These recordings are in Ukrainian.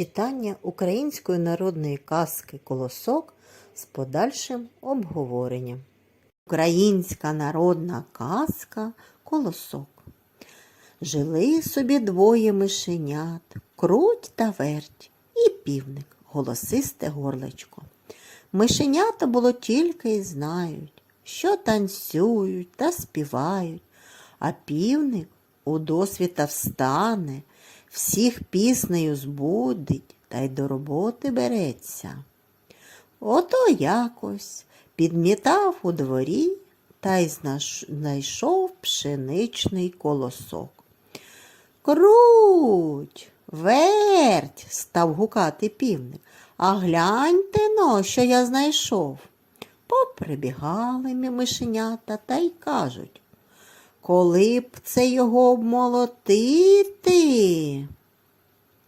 Читання української народної казки Колосок з подальшим обговоренням. Українська народна казка Колосок. Жили собі двоє мишенят, круть та верть, і півник, голосисте горлечко. Мишенята було тільки й знають, що танцюють та співають, а півник у досвіта встане, всіх піснею збудить та й до роботи береться. Ото якось підмітав у дворі та й знайшов пшеничний колосок. Круть, верть, став гукати півник. А гляньте но, що я знайшов. Поприбігали мишенята та й кажуть, коли б це його обмолотити?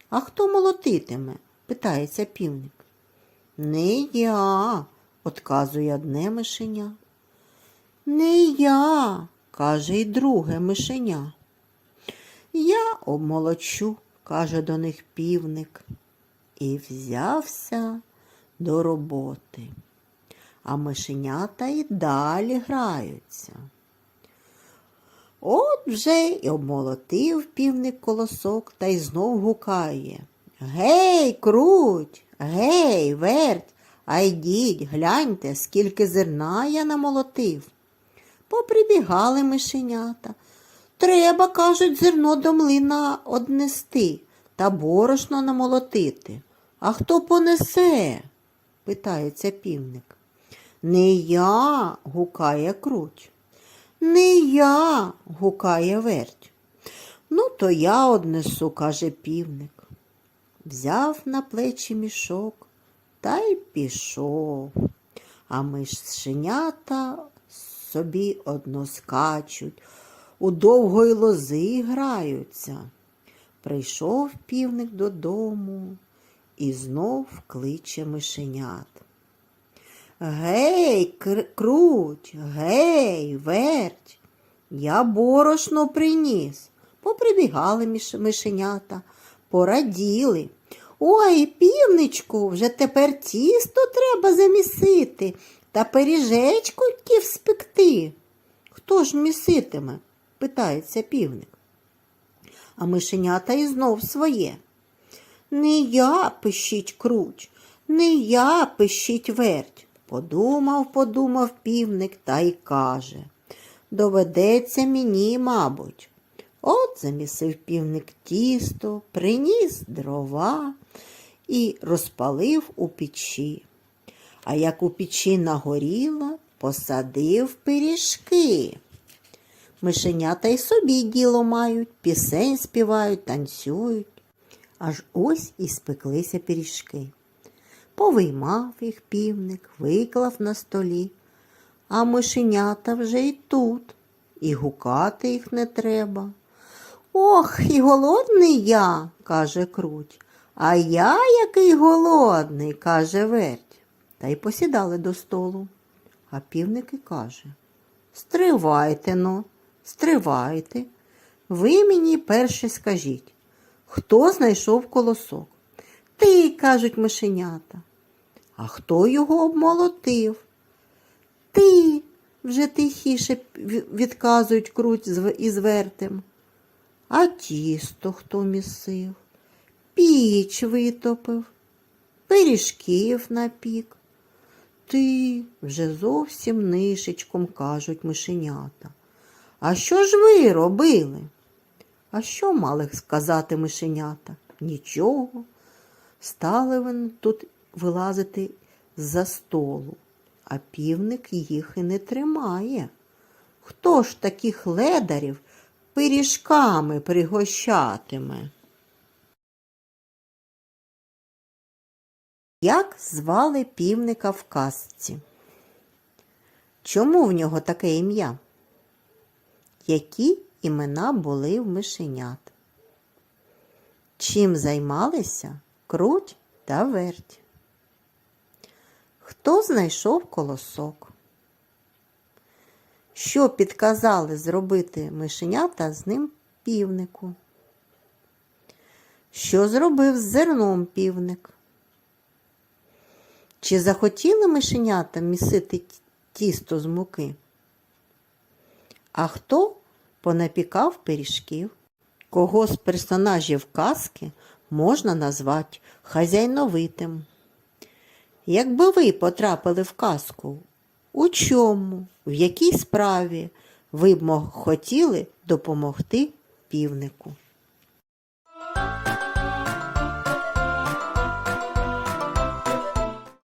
А хто молотитиме? питається півник. Не я, отказує одне мишеня. Не я, каже й друге мишеня. Я обмолочу, каже до них півник, і взявся до роботи. А мишенята й далі граються. От вже й обмолотив півник колосок та й знов гукає. Гей, круть, гей, верть, а йдіть, гляньте, скільки зерна я намолотив. Поприбігали мишенята. Треба, кажуть, зерно до млина однести та борошно намолотити. А хто понесе? питається півник. Не я, гукає круть. Не я, гукає верть. Ну, то я однесу, каже півник. Взяв на плечі мішок та й пішов. А мишенята собі одно скачуть, у довгої лози граються. Прийшов півник додому і знов кличе мишенят. Гей, кр- круть, гей, верть, я борошно приніс. Поприбігали мишенята, пораділи. Ой, півничку, вже тепер тісто треба замісити та пиріжечку спекти. Хто ж міситиме? питається півник. А мишенята і знов своє. Не я пищить круч, не я пищить верть. Подумав, подумав півник та й каже. Доведеться мені, мабуть. От замісив півник тісто, приніс дрова і розпалив у печі. А як у печі нагоріло, посадив пиріжки. Мишенята й собі діло мають, пісень співають, танцюють. Аж ось і спеклися пиріжки. Повиймав їх півник, виклав на столі, а мишенята вже й тут, і гукати їх не треба. Ох, і голодний я, каже круть, а я який голодний, каже верть. Та й посідали до столу. А півник і каже Стривайте но, стривайте. Ви мені перше скажіть, хто знайшов колосок? Ти, кажуть мишенята. А хто його обмолотив? Ти, вже тихіше відказують круть із вертем. А тісто хто місив, піч витопив, пиріжків напік. Ти вже зовсім нишечком кажуть мишенята. А що ж ви робили? А що мали сказати мишенята? Нічого. Стали вони тут вилазити з-за столу, а півник їх і не тримає. Хто ж таких ледарів пиріжками пригощатиме? Як звали півника в казці? Чому в нього таке ім'я? Які імена були в мишенят? Чим займалися круть та верть? Хто знайшов колосок? Що підказали зробити мишенята з ним півнику? Що зробив з зерном півник? Чи захотіли мишенята місити тісто з муки? А хто понапікав пиріжків? Кого з персонажів казки можна назвати хазяйновитим? Якби ви потрапили в казку, у чому, в якій справі ви б хотіли допомогти півнику?